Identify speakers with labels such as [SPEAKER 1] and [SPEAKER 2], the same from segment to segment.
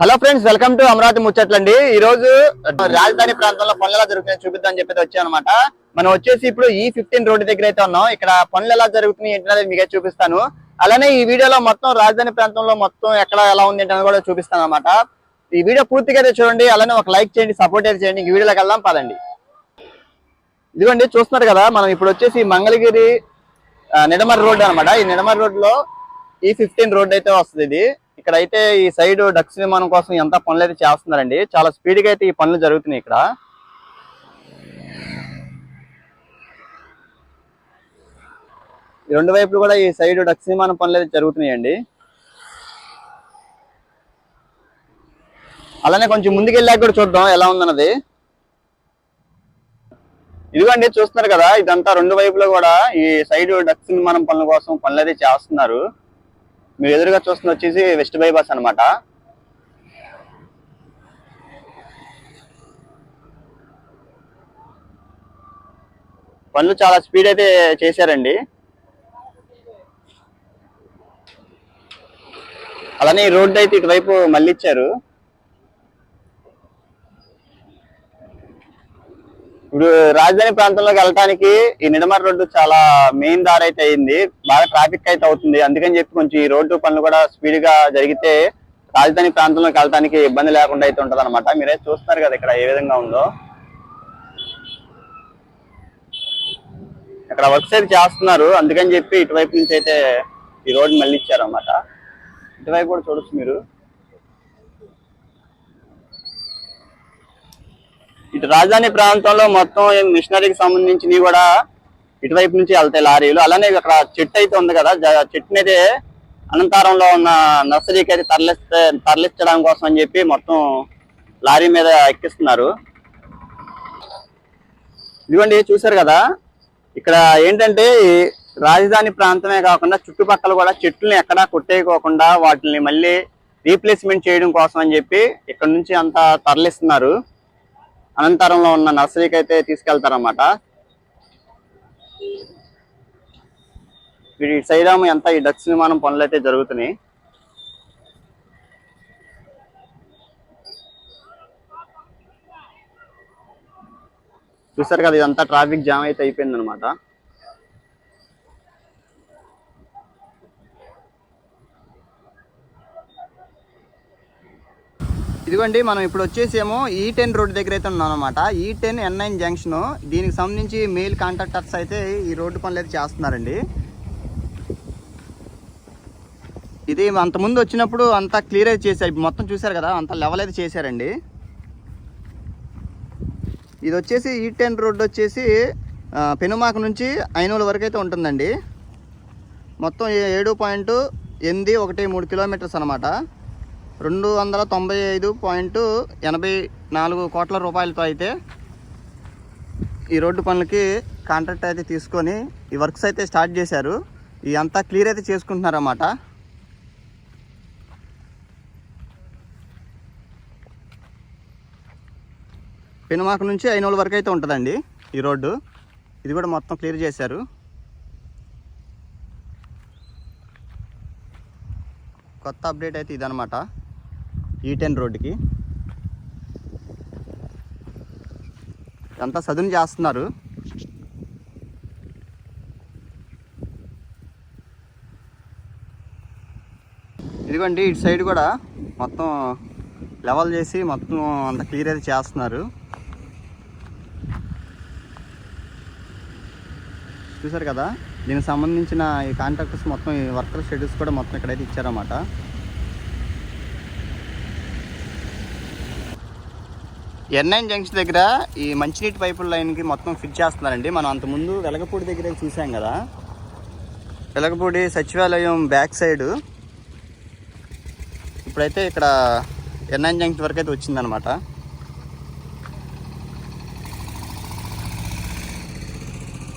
[SPEAKER 1] Hello friends welcome to Amaravati ముచ్చట్లండి. ఈ రోజు రాజధాని ప్రాంతంలో పనులు ఎలా జరుగుతున్నాయి చూపిద్దాం చెప్పేది వచ్చాం అనమాట మనం వచ్చేసి ఇప్పుడు ఈ ఫిఫ్టీన్ రోడ్డు దగ్గర అయితే ఉన్నాం. ఇక్కడ పనులు ఎలా జరుగుతున్నాయి ఏంటనేది మీకే చూపిస్తాను. అలానే ఈ వీడియోలో మొత్తం రాజధాని ప్రాంతంలో మొత్తం ఎక్కడ ఎలా ఉంది ఏంటనేది కూడా చూపిస్తాను అనమాట ఈ వీడియో పూర్తిగా అయితే చూడండి. అలానే ఒక లైక్ చేయండి సపోర్ట్ అయితే చేయండి. ఈ వీడియోలోకి వెళ్దాం పదండి. ఇదిగోండి చూస్తున్నారు కదా మనం ఇప్పుడు వచ్చేసి మంగళగిరి ఆ, నిడమర్రి రోడ్ అన్నమాట. ఈ నిడమర్రి రోడ్లో ఈ ఫిఫ్టీన్ రోడ్ అయితే వస్తుంది ఇది. ఇక్కడ అయితే ఈ సైడ్ డక్స్ నిర్మాణం కోసం ఎంత పనులు అయితే చేస్తున్నారండి చాలా స్పీడ్గా అయితే ఈ పనులు జరుగుతున్నాయి ఇక్కడ. ఈ రెండు వైపులు కూడా ఈ సైడ్ డక్స్ నిర్మాణం పనులు అయితే జరుగుతున్నాయండి. అలానే కొంచెం ముందుకు వెళ్ళాక కూడా చూద్దాం ఎలా ఉందన్నది. ఇదిగోండి చూస్తున్నారు కదా ఇదంతా రెండు వైపులో కూడా ఈ సైడ్ డక్స్ నిర్మాణం పనుల కోసం పనులు అయితే చేస్తున్నారు. మీరు ఎదురుగా చూస్తున్న వచ్చేసి వెస్ట్ బైపాస్ అనమాట పనులు చాలా స్పీడ్ అయితే చేశారండి. అలానే ఈ రోడ్డు అయితే ఇటువైపు మళ్ళీ ఇచ్చారు ఇప్పుడు రాజధాని ప్రాంతంలోకి వెళ్ళటానికి ఈ నిడమర రోడ్డు చాలా మెయిన్ దారి అయితే అయింది. బాగా ట్రాఫిక్ అయితే అవుతుంది. అందుకని చెప్పి కొంచెం ఈ రోడ్డు పనులు కూడా స్పీడ్గా జరిగితే రాజధాని ప్రాంతంలోకి వెళ్ళటానికి ఇబ్బంది లేకుండా అయితే ఉంటది అనమాట మీరే చూస్తున్నారు కదా ఇక్కడ ఏ విధంగా ఉందో. ఇక్కడ వర్క్స్ అయితే చేస్తున్నారు. అందుకని చెప్పి ఇటువైపు నుంచి అయితే ఈ రోడ్ మళ్ళీ ఇచ్చారు అనమాట ఇటువైపు కూడా చూడొచ్చు మీరు. ఇటు రాజధాని ప్రాంతంలో మొత్తం మిషనరీకి సంబంధించినవి కూడా ఇటువైపు నుంచి వెళ్తాయి లారీలు. అలానే అక్కడ చెట్టు అయితే ఉంది కదా జ- చెట్టుని అయితే అనంతరంలో ఉన్న నర్సరీకి అయితే తరలిస్తే తరలించడం కోసం అని చెప్పి మొత్తం లారీ మీద ఎక్కిస్తున్నారు. ఇదిగోండి చూశారు కదా? ఇక్కడ ఏంటంటే రాజధాని ప్రాంతమే కాకుండా చుట్టుపక్కల కూడా చెట్లని ఎక్కడా కొట్టేయకోకుండా వాటిని మళ్ళీ రీప్లేస్మెంట్ చేయడం కోసం అని చెప్పి ఇక్కడ నుంచి అంతా తరలిస్తున్నారు. అనంతరంలో ఉన్న నర్సరీకి అయితే తీసుకెళ్తారన్నమాట. వీడి సైడాము ఎంత ఈ డక్స్ నిర్మాణం పనులు అయితే జరుగుతున్నాయి. చూసారు కదా ఇదంతా ట్రాఫిక్ జామ్ అయితే అయిపోయింది అనమాట ఇదిగోండి మనం ఇప్పుడు వచ్చేసేమో e ఈ టెన్ రోడ్ దగ్గర అయితే ఉన్నాం అనమాట ఈ టెన్ ఎన్ నైన్ జంక్షన్ దీనికి సంబంధించి మెయిల్ కాంట్రాక్టర్స్ అయితే ఈ రోడ్డు పనులు అయితే చేస్తున్నారండి. ఇది అంతకుముందు వచ్చినప్పుడు అంతా క్లియర్ అయితే చేశారు. ఇప్పుడు మొత్తం చూశారు కదా అంత లెవెల్ అయితే చేశారండి. ఇది వచ్చేసి e ఈ టెన్ రోడ్ వచ్చేసి పెనుమాక నుంచి ఐనూల వరకు అయితే ఉంటుందండి. మొత్తం ఏడు పాయింట్ ఎనిమిది ఒకటి మూడు కిలోమీటర్స్ అనమాట రెండు వందల తొంభై ఐదు పాయింట్ ఎనభై నాలుగు కోట్ల రూపాయలతో అయితే ఈ రోడ్డు పనులకి కాంట్రాక్ట్ అయితే తీసుకొని ఈ వర్క్స్ అయితే స్టార్ట్ చేశారు. ఈ అంతా క్లియర్ అయితే చేసుకుంటున్నారన్నమాట. పెనుమాక నుంచి ఐనోళ్ళ వరకు అయితే ఉంటుందండి ఈ రోడ్డు. ఇది కూడా మొత్తం క్లియర్ చేశారు. కొత్త అప్డేట్ అయితే ఇదనమాట E ఈ టెన్ రోడ్డుకి. అంతా సదును చేస్తున్నారు. ఇదిగోండి ఇటు సైడ్ కూడా మొత్తం లెవెల్ చేసి మొత్తం అంత క్లియర్ అయితే చేస్తున్నారు. చూసారు కదా? దీనికి సంబంధించిన ఈ కాంట్రాక్టర్స్ మొత్తం ఈ వర్కర్ షెడ్యూల్స్ కూడా మొత్తం ఇక్కడైతే ఇచ్చారన్నమాట. ఎన్ఐన్ జంక్షన్ దగ్గర ఈ మంచినీటి పైపుల లైన్కి మొత్తం ఫిట్ చేస్తున్నారండి. మనం అంతకుముందు వెలగపూడి దగ్గర చూసాం కదా. వెలగపూడి సచివాలయం బ్యాక్ సైడ్. ఇప్పుడైతే ఇక్కడ ఎన్ఐన్ జంక్షన్ వరకు అయితే వచ్చిందనమాట.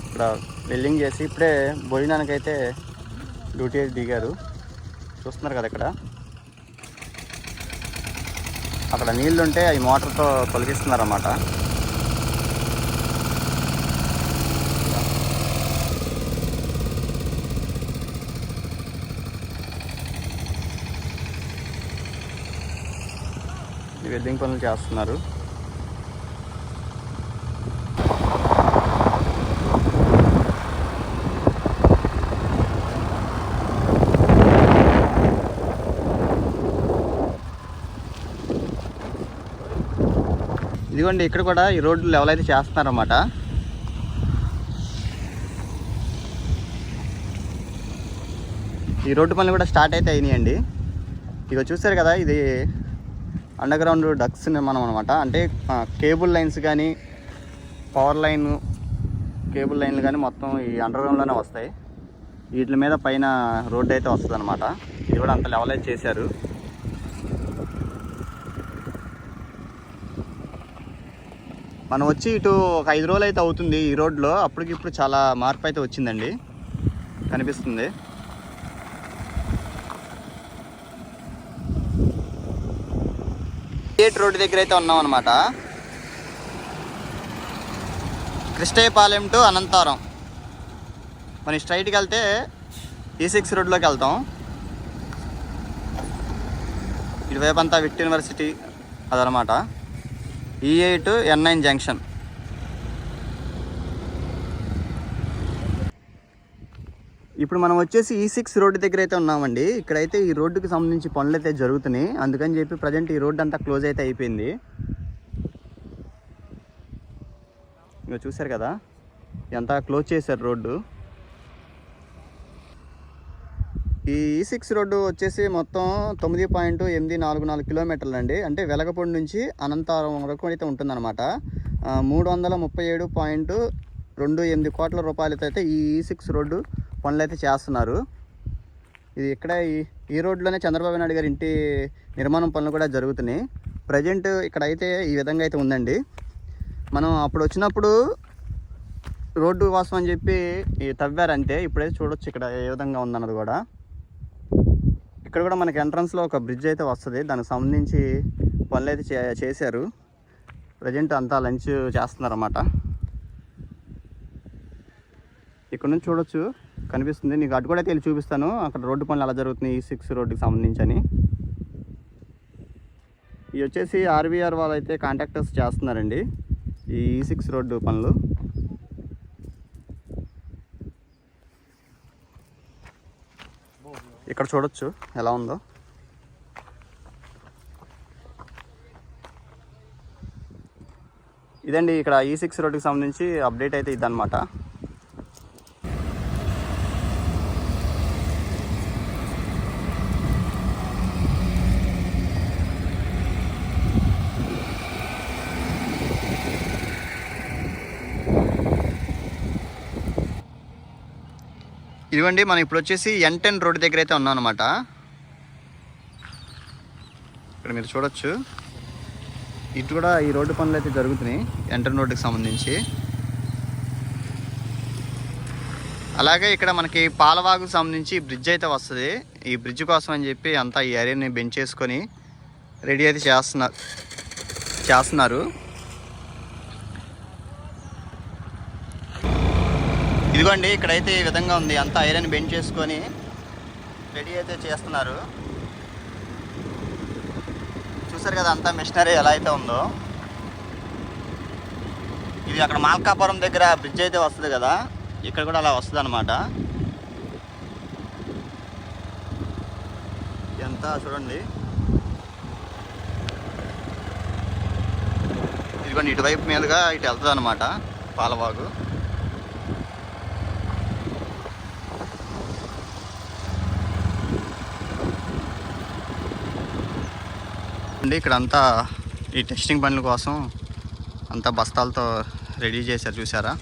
[SPEAKER 1] ఇక్కడ వెల్డింగ్ చేసి ఇప్పుడే భోజనానికి అయితే డ్యూటీ అయితే దిగారు. చూస్తున్నారు కదా ఇక్కడ. అక్కడ నీళ్ళుంటే అవి మోటార్తో తొలగిస్తున్నారన్నమాట. ఈ వెల్డింగ్ పనులు చేస్తున్నారు. ఇదిగోండి ఇక్కడ కూడా ఈ రోడ్డు లెవెల్ అయితే చేస్తున్నారన్నమాట. ఈ రోడ్డు పనులు కూడా స్టార్ట్ అయితే అయినాయండి. ఇక చూసారు కదా ఇది అండర్ గ్రౌండ్ డక్స్ నిర్మాణం అనమాట అంటే కేబుల్ లైన్స్ కానీ పవర్ లైన్ కేబుల్ లైన్లు కానీ మొత్తం ఈ అండర్ గ్రౌండ్లోనే వస్తాయి. వీటి మీద పైన రోడ్డు అయితే వస్తుంది అనమాట ఇది కూడా అంత లెవెల్ చేశారు. మనం వచ్చి ఇటు ఒక ఐదు రోజులు అయితే అవుతుంది ఈ రోడ్లో. అప్పటికి ఇప్పుడు చాలా మార్పు అయితే వచ్చిందండి. కనిపిస్తుంది. గేట్ రోడ్డు దగ్గర అయితే ఉన్నాం అనమాట కృష్ణయ్యపాలెం టు అనంతారం మనం స్ట్రైట్కి వెళ్తే e ఈ సిక్స్ రోడ్లోకి వెళ్తాం. ఇటువైపు అంతా విక్ట్ యూనివర్సిటీ అదనమాట. ఈ ఎయిట్ ఎన్ నైన్ జంక్షన్ ఇప్పుడు మనం వచ్చేసి e ఈ సిక్స్ రోడ్డు దగ్గర అయితే ఉన్నామండి. ఇక్కడైతే ఈ రోడ్డుకి సంబంధించి పనులు అయితే జరుగుతున్నాయి. అందుకని చెప్పి ప్రజెంట్ ఈ రోడ్డు అంతా క్లోజ్ అయితే అయిపోయింది. ఇక చూశారు కదా? ఎంత క్లోజ్ చేశారు రోడ్డు. ఈ e సిక్స్ రోడ్డు వచ్చేసి మొత్తం తొమ్మిది పాయింట్ ఎనిమిది నాలుగు నాలుగు కిలోమీటర్లు అండి. అంటే వెలగపూడి నుంచి అనంతరం వరకు అయితే ఉంటుందన్నమాట. మూడు వందల ముప్పై ఏడు పాయింట్ రెండు ఎనిమిది కోట్ల రూపాయలతో అయితే ఈ e ఈ సిక్స్ రోడ్డు పనులు అయితే చేస్తున్నారు. ఇది ఇక్కడ ఈ ఈ రోడ్లోనే చంద్రబాబు నాయుడు గారి ఇంటి నిర్మాణం పనులు కూడా జరుగుతున్నాయి. ప్రజెంట్ ఇక్కడ అయితే ఈ విధంగా అయితే ఉందండి. మనం అప్పుడు వచ్చినప్పుడు రోడ్డు కోసం అని చెప్పి తవ్వారంటే తవ్వారంతే. ఇప్పుడైతే చూడొచ్చు ఇక్కడ ఏ విధంగా ఉందన్నది కూడా. ఇక్కడ కూడా మనకి ఎంట్రన్స్లో ఒక బ్రిడ్జ్ అయితే వస్తుంది. దానికి సంబంధించి పనులు అయితే చే చేశారు. ప్రజెంట్ అంతా లంచ్ చేస్తున్నారన్నమాట. ఇక్కడ నుంచి చూడొచ్చు. కనిపిస్తుంది. నీకు అటు కూడా అయితే వెళ్ళి చూపిస్తాను. అక్కడ రోడ్డు పనులు ఎలా జరుగుతున్నాయి ఈ సిక్స్ రోడ్డుకి సంబంధించి అని ఇవి వచ్చేసి ఆర్వీఆర్ వాళ్ళు అయితే కాంట్రాక్టర్స్ చేస్తున్నారండి. ఈ సిక్స్ రోడ్డు పనులు. ఇక్కడ చూడొచ్చు ఎలా ఉందో. ఇదండి ఇక్కడ e ఈ సిక్స్ రోడ్కి సంబంధించి అప్డేట్ అయితే ఇద్దనమాట ఇదిగోండి మనం ఇప్పుడు వచ్చేసి ఎన్ టెన్ రోడ్ దగ్గర అయితే ఉన్నాం అనమాట ఇక్కడ మీరు చూడొచ్చు. ఇటు కూడా ఈ రోడ్డు పనులు అయితే జరుగుతున్నాయి ఎన్ టెన్ రోడ్డుకి సంబంధించి. అలాగే ఇక్కడ మనకి పాలవాగుకు సంబంధించి బ్రిడ్జ్ అయితే వస్తుంది. ఈ బ్రిడ్జ్ కోసం అని చెప్పి అంతా ఈ ఏరియాని బెంచ్ చేసుకొని రెడీ అయితే చేస్తున్నారు చేస్తున్నారు. ఇదిగోండి ఇక్కడైతే ఈ విధంగా ఉంది. అంతా ఐరన్ బెండ్ చేసుకొని రెడీ అయితే చేస్తున్నారు. చూసారు కదా అంతా మిషనరీ ఎలా అయితే ఉందో. ఇది అక్కడ మాల్కాపురం దగ్గర బ్రిడ్జ్ అయితే వస్తుంది కదా ఇక్కడ కూడా అలా వస్తుంది అనమాట ఎంత చూడండి. ఇదిగోండి ఇటువైపు మీదుగా ఇటు వెళ్తుంది అనమాట పాలవాగు. అండి ఇక్కడ అంతా ఈ టెస్టింగ్ పనుల కోసం అంతా బస్తాలతో రెడీ చేశారు చూసారా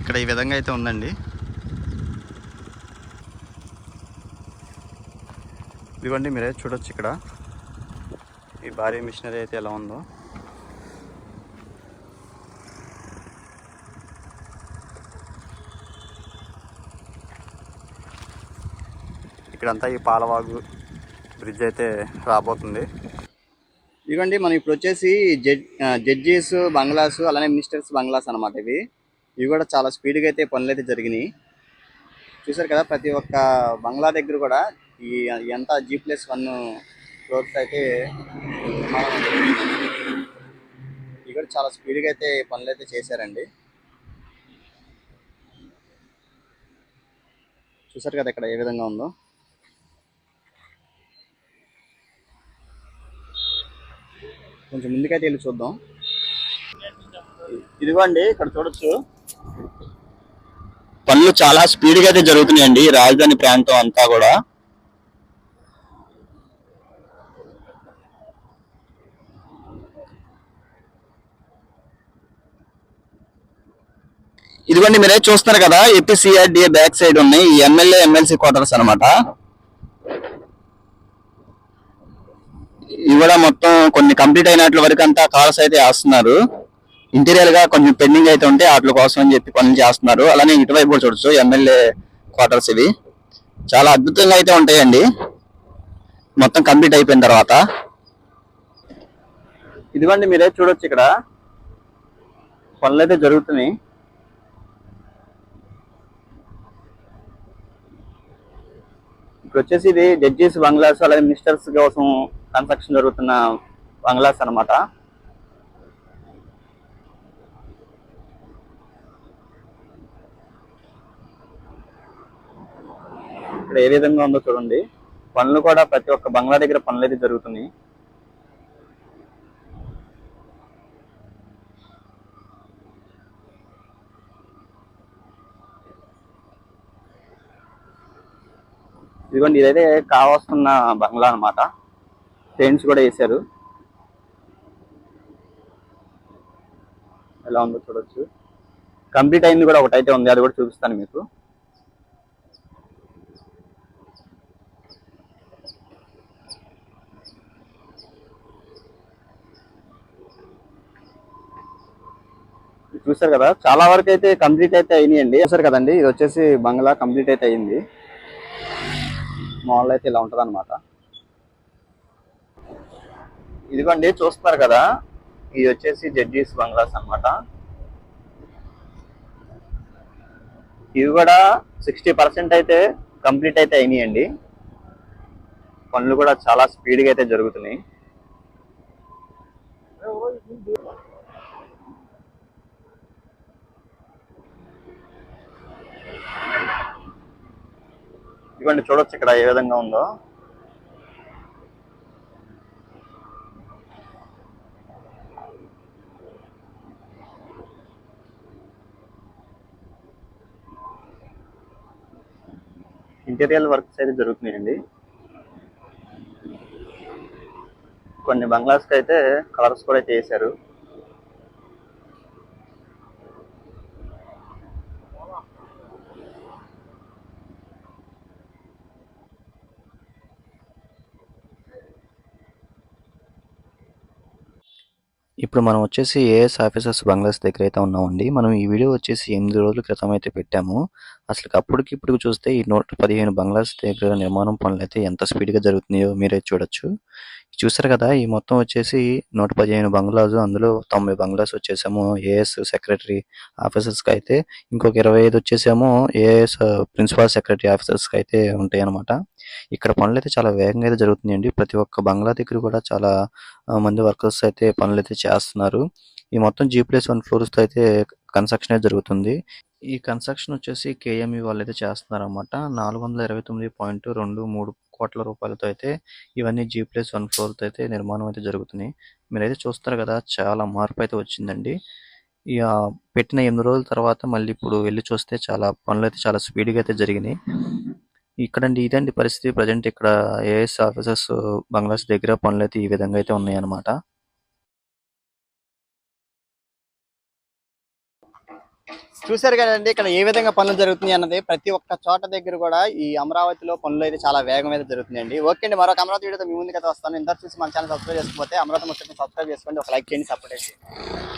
[SPEAKER 1] ఇక్కడ ఈ విధంగా అయితే ఉందండి. ఇదిగోండి మీరే చూడొచ్చు ఇక్కడ. ఈ భారీ మిషనరీ అయితే ఎలా ఉందో. ఇక్కడంతా ఈ పాలవాగు బ్రిడ్జ్ అయితే రాబోతుంది. ఇదిగోండి మనం ఇప్పుడు వచ్చేసి జడ్ జడ్జెస్ బంగ్లాస్ అలానే మినిస్టర్స్ బంగ్లాస్ అన్నమాట ఇవి. ఇవి కూడా చాలా స్పీడ్గా అయితే పనులు అయితే జరిగినాయి. చూసారు కదా ప్రతి ఒక్క బంగ్లా దగ్గర కూడా ఈ ఎంత జీ ప్లస్ వన్ ఫ్లోర్స్ అయితే ఇవి కూడా చాలా స్పీడ్గా అయితే పనులు అయితే చేశారండి. చూసారు కదా ఇక్కడ ఏ విధంగా ఉందో. కొంచెం ముందుకైతే వెళ్ళి చూద్దాం. ఇదిగోండి ఇక్కడ చూడొచ్చు. పనులు చాలా స్పీడ్గా అయితే జరుగుతున్నాయండి రాజధాని ప్రాంతం అంతా కూడా. ఇదిగోండి మీరే చూస్తున్నారు కదా ఏపీసీఆర్డీఏ బ్యాక్ సైడ్ ఉన్నాయి ఈ ఎమ్మెల్యే ఎమ్మెల్సీ క్వార్టర్స్ అనమాట ఇవి కూడా మొత్తం కొన్ని కంప్లీట్ అయినట్ల వరకు అంతా కార్స్ అయితే వేస్తున్నారు. ఇంటీరియర్గా కొంచెం పెండింగ్ అయితే ఉంటే వాటి కోసం అని చెప్పి పనులు చేస్తున్నారు. అలానే ఇటువైపు కూడా చూడొచ్చు ఎమ్మెల్యే క్వార్టర్స్ ఇవి. చాలా అద్భుతంగా అయితే ఉంటాయండి. మొత్తం కంప్లీట్ అయిపోయిన తర్వాత. ఇదిగోండి మీరే చూడొచ్చు ఇక్కడ. పనులు అయితే జరుగుతున్నాయి. ఇప్పుడు వచ్చేసి ఇది జడ్జెస్ బంగ్లాస్ అలాగే మినిస్టర్స్ కోసం కన్స్ట్రక్షన్ జరుగుతున్న బంగ్లాస్ అన్నమాట. ఇక్కడ ఏ విధంగా ఉందో చూడండి. పనులు కూడా ప్రతి ఒక్క బంగ్లా దగ్గర పనులు అయితే జరుగుతున్నాయి. ఇదిగోండి ఇదైతే కావాల్సిన బంగ్లా అన్నమాట. పెయింట్స్ కూడా వేశారు. ఎలా ఉందో చూడొచ్చు. కంప్లీట్ అయింది కూడా ఒకటైతే ఉంది అది కూడా చూపిస్తాను మీకు. ఇది చూసారు కదా చాలా వరకు అయితే కంప్లీట్ అయితే అయినాయండి. చూసారు కదండి ఇది వచ్చేసి బంగ్లా కంప్లీట్ అయితే అయింది. మామూలు అయితే ఇలా ఉంటుంది అనమాట ఇదిగోండి చూస్తున్నారు కదా? ఇది వచ్చేసి జడ్జీస్ బంగ్లాస్ అన్నమాట. ఇవి కూడా సిక్స్టీ పర్సెంట్ అయితే కంప్లీట్ అయితే అయినాయండి. పనులు కూడా చాలా స్పీడ్గా అయితే జరుగుతున్నాయి. ఇదిగోండి చూడొచ్చు ఇక్కడ ఏ విధంగా ఉందో. ఇంటీరియర్ వర్క్స్ అయితే జరుగుతున్నాయండి. కొన్ని బంగ్లాస్కి అయితే కలర్స్ కూడా అయితే వేశారు
[SPEAKER 2] ఇప్పుడు మనం వచ్చేసి ఏఎస్ ఆఫీసర్స్ బంగ్లాస్ దగ్గర అయితే ఉన్నామండి. మనం ఈ వీడియో వచ్చేసి ఎనిమిది రోజుల క్రితం అయితే పెట్టాము. అసలు అప్పటికి ఇప్పుడు చూస్తే ఈ నూట పదిహేను బంగ్లాస్ దగ్గర నిర్మాణం పనులు అయితే ఎంత స్పీడ్గా జరుగుతున్నాయో మీరే చూడొచ్చు. చూసారు కదా ఈ మొత్తం వచ్చేసి నూట పదిహేను బంగ్లాస్ అందులో తొంభై బంగ్లాస్ వచ్చేసాము ఏఎస్ సెక్రటరీ ఆఫీసర్స్కి అయితే. ఇంకొక ఇరవై ఐదు వచ్చేసాము ఏఎస్ ప్రిన్సిపాల్ సెక్రటరీ ఆఫీసర్స్కి అయితే ఉంటాయి అనమాట ఇక్కడ పనులు అయితే చాలా వేగంగా అయితే జరుగుతున్నాయండి. ప్రతి ఒక్క బంగ్లా దగ్గర కూడా చాలా మంది వర్కర్స్ అయితే పనులు అయితే చేస్తున్నారు. ఈ మొత్తం జీ ప్లస్ వన్ ఫ్లోర్స్తో అయితే కన్స్ట్రక్షన్ అయితే జరుగుతుంది. ఈ కన్స్ట్రక్షన్ వచ్చేసి కేఎంఈ వాళ్ళు అయితే చేస్తున్నారు అనమాట నాలుగు వందల ఇరవై తొమ్మిది పాయింట్ రెండు మూడు కోట్ల రూపాయలతో అయితే ఇవన్నీ జీ ప్లస్ వన్ ఫ్లోర్తో అయితే నిర్మాణం అయితే జరుగుతున్నాయి మీరైతే చూస్తారు కదా చాలా మార్పు అయితే వచ్చిందండి. ఇక పెట్టిన ఎనిమిది రోజుల తర్వాత మళ్ళీ ఇప్పుడు వెళ్ళి చూస్తే చాలా పనులు అయితే చాలా స్పీడ్గా అయితే జరిగినాయి. ఇక్కడండి ఇదండి పరిస్థితి. ప్రజెంట్ ఇక్కడ ఏఎస్ ఆఫీసర్స్ బంగ్లాస్ దగ్గర పనులు అయితే ఈ విధంగా అయితే ఉన్నాయి అన్నమాట
[SPEAKER 1] చూశారు కదండి ఇక్కడ ఏ విధంగా పనులు జరుగుతున్నాయి అన్నది. ప్రతి ఒక్క చోట దగ్గర కూడా ఈ అమరావతిలో పనులు అయితే చాలా వేగం అయితే జరుగుతుందండి ఓకే అండి మరొక అమరావతి వీడియోతో మీ ముందుకైతే వస్తాను. ఇంత చూసి మన ఛానల్ సబ్స్క్రైబ్ చేసుకోకపోతే అమరావతి ముచ్చట్ని సబ్స్క్రైబ్ చేసుకోండి. ఒక లైక్ చేయండి సపోర్ట్ చేయండి.